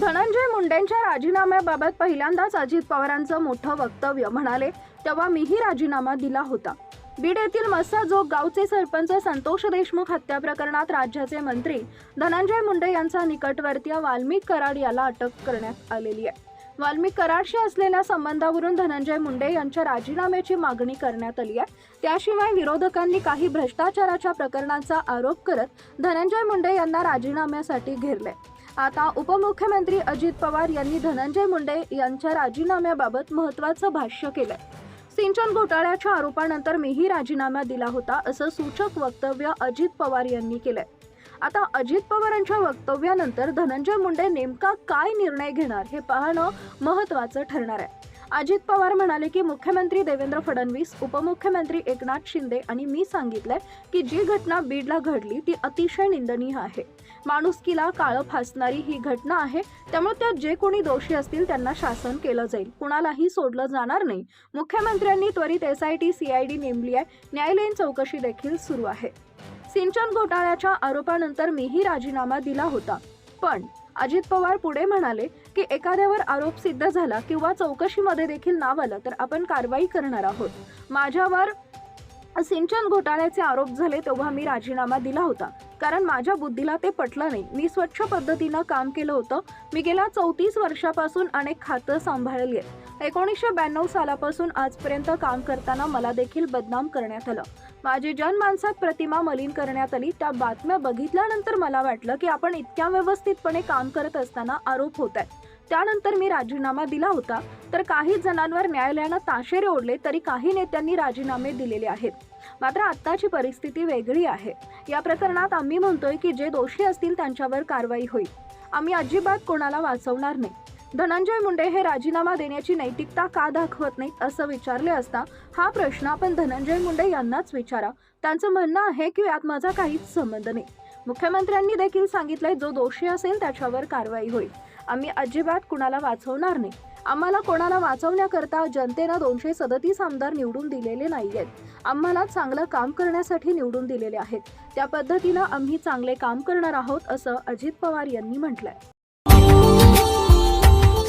धनंजय मुंडेंच्या राजीनाम्याबाबत पहिल्यांदाच अजित पवारांचं मोठं वक्तव्य म्हणाले तेव्हा मीही राजीनामा दिला होता. बीड येथील मस्साजोग गावचे सरपंच संतोष देशमुख हत्या प्रकरणात राज्याचे मंत्री धनंजय मुंडे यांचा निकटवर्तीय वाल्मिक कराड याला अटक करण्यात आलेली आहे. वाल्मिक कराडशी असलेल्या संबंधावरून धनंजय मुंडे यांच्या राजीनाम्याची मागणी करण्यात आली आहे. त्याशिवाय विरोधकांनी काही भ्रष्टाचाराच्या प्रकरणांचा आरोप करत धनंजय मुंडे यांना राजीनाम्यासाठी घेरले. आता उपमुख्यमंत्री अजित पवार यांनी धनंजय मुंडे यांच्या राजीनाम्याबाबत महत्त्वाचं भाष्य केलंय. सिंचन घोटाळ्याच्या आरोपानंतर मीही राजीनामा दिला होता असं सूचक वक्तव्य अजित पवार यांनी केलंय. आता अजित पवारांच्या वक्तव्यानंतर धनंजय मुंडे नेमका काय निर्णय घेणार हे पाहणं महत्त्वाचं ठरणार आहे. अजित पवार म्हणाले की मुख्यमंत्री देवेंद्र फडणवीस उपमुख्यमंत्री एकनाथ शिंदे आणि मी सांगितलंय की जी घटना बीडला घडली ती अतिशय निंदनीय आहे. माणुसकीला काळं फासणारी ही घटना आहे त्यामुळे त्यात जे कोणी दोषी असतील त्यांना शासन केलं जाईल. कुणालाही सोडलं जाणार नाही. मुख्यमंत्र्यांनी त्वरित S I T C I D नेमली आहे. न्यायालयीन चौकशी देखील सुरू आहे. सिंचन घोटाळ्याच्या आरोपानंतर मीही राजीनामा दिला होता. पण अजित पवार पुढे म्हणाले की एखाद्यावर आरोप सिद्ध झाला किंवा चौकशीमध्ये देखील नाव आलं तर आपण कारवाई करणार आहोत. माझ्यावर सिंचन घोटाळ्याचे आरोप झाले तेव्हा मी राजीनामा दिला होता. कारण माझ्या बुद्धीला ते पटलं नाही. मी स्वच्छ पद्धतीनं काम केलं होतं. मी गेल्या चौतीस वर्षापासून अनेक खातं सांभाळली आहेत. एकोणीसशे ब्याण्णव सालापासून आजपर्यंत काम करताना मला देखील बदनाम करण्यात आलं. माझी जनमानसात प्रतिमा मलिन करण्यात आली. त्या बातम्या बघितल्यानंतर मला वाटलं की आपण इतक्या व्यवस्थितपणे काम करत असताना आरोप होत आहेत त्यानंतर मी राजीनामा दिला होता. तर काही जणांवर न्यायालयानं ताशेरे ओढले तरी काही नेत्यांनी राजीनामे दिलेले आहेत. मात्र आत्ताची परिस्थिती वेगळी आहे. या प्रकरणात आम्ही म्हणतोय की जे दोषी असतील त्यांच्यावर कारवाई होईल. आम्ही अजिबात कोणाला वाचवणार नाही. धनंजय मुंडे हे राजीनामा देण्याची नैतिकता का दाखवत नाहीत असं विचारले असता हा प्रश्न आपण धनंजय मुंडे यांनाच विचारा. त्यांचं म्हणणं आहे की यात माझा काहीच संबंध नाही. मुख्यमंत्र्यांनी देखील सांगितलंय जो दोषी असेल त्याच्यावर कारवाई होईल. आम्ही अजिबात कुणाला वाचवणार नाही. आम्हाला कोणाला वाचवण्याकरता जनतेनं दोनशे सदतीस आमदार निवडून दिलेले नाहीयेत. आम्हाला चांगलं काम करण्यासाठी निवडून दिलेले आहेत. त्या पद्धतीनं आम्ही चांगले काम करणार आहोत असं अजित पवार यांनी म्हटलंय.